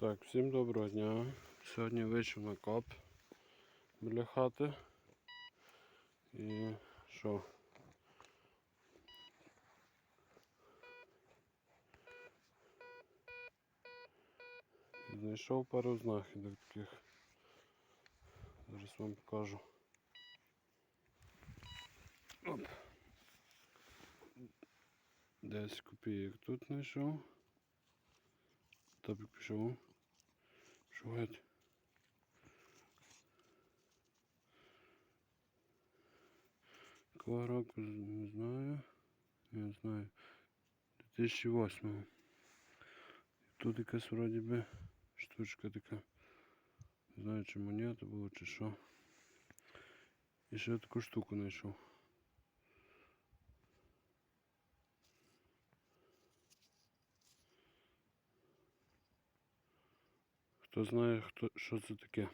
Так, всім доброго дня. Сьогодні вийшов на коп біля хати. І що? Знайшов пару знахідок таких. Зараз вам покажу. Оп. 10 копійок тут знайшов. Топік пішов. Геть. Якого року не знаю. Не знаю. 2008. Тут якась вроді би штучка така. Не знаю чи монета була чи що. І ще таку штуку знайшов. Хто знає, хто, що це таке?